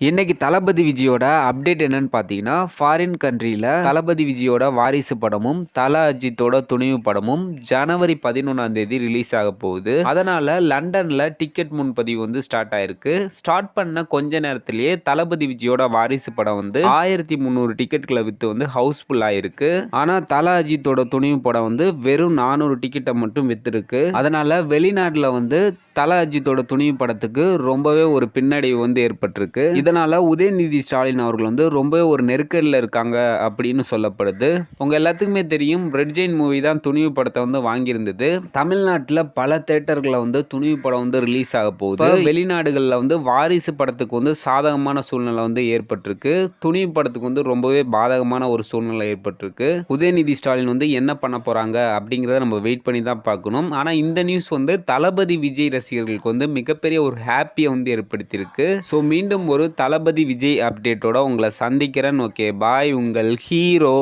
இன்னைக்கு தளபதி விஜயோட அப்டேட் என்னன்னு பார்த்தீங்கன்னா ஃபாரின் கண்ட்ரியில் தளபதி விஜயோட வாரிசு படமும் தல அஜித்தோட துணிவு படமும் ஜனவரி பதினொன்றாம் தேதி ரிலீஸ் ஆக போகுது. அதனால லண்டனில் டிக்கெட் முன்பதிவு வந்து ஸ்டார்ட் ஆயிருக்கு. ஸ்டார்ட் பண்ண கொஞ்ச நேரத்திலேயே தளபதி விஜயோட வாரிசு படம் வந்து ஆயிரத்தி முந்நூறு டிக்கெட்களை விற்று வந்து ஹவுஸ்ஃபுல் ஆயிருக்கு. ஆனால் தல அஜித்தோட துணிவு படம் வந்து வெறும் நானூறு டிக்கெட்டை மட்டும் விற்றுருக்கு அதனால வெளிநாட்டில் வந்து தல அஜித்தோட துணிவு படத்துக்கு ரொம்பவே ஒரு பின்னடைவு வந்து ஏற்பட்டிருக்கு. இதனால உதயநிதி ஸ்டாலின் அவர்கள் வந்து ரொம்பவே ஒரு நெருக்கடியில் இருக்காங்க அப்படின்னு சொல்லப்படுது. உங்க எல்லாத்துக்குமே தெரியும் ரெட் ஜெயின் மூவி தான் துணிவு படத்தை வந்து வாங்கியிருந்தது. தமிழ்நாட்டில் பல தேட்டர்களில் வந்து துணிவு படம் வந்து ரிலீஸ் ஆக போகுது. வெளிநாடுகளில் வந்து வாரிசு படத்துக்கு வந்து சாதகமான சூழ்நிலை வந்து ஏற்பட்டிருக்கு. துணிவு படத்துக்கு வந்து ரொம்பவே பாதகமான ஒரு சூழ்நிலை ஏற்பட்டிருக்கு. உதயநிதி ஸ்டாலின் வந்து என்ன பண்ண போறாங்க அப்படிங்கிறத நம்ம வெயிட் பண்ணி தான் பார்க்கணும். ஆனால் இந்த நியூஸ் வந்து தளபதி விஜய் ரசிகர்களுக்கு வந்து மிகப்பெரிய ஒரு ஹாப்பியை வந்து ஏற்படுத்தியிருக்கு. ஸோ மீண்டும் ஒரு தளபதி விஜய் அப்டேட்டோட உங்களை சந்திக்கிறேன். ஓகே பாய் உங்கள் ஹீரோ.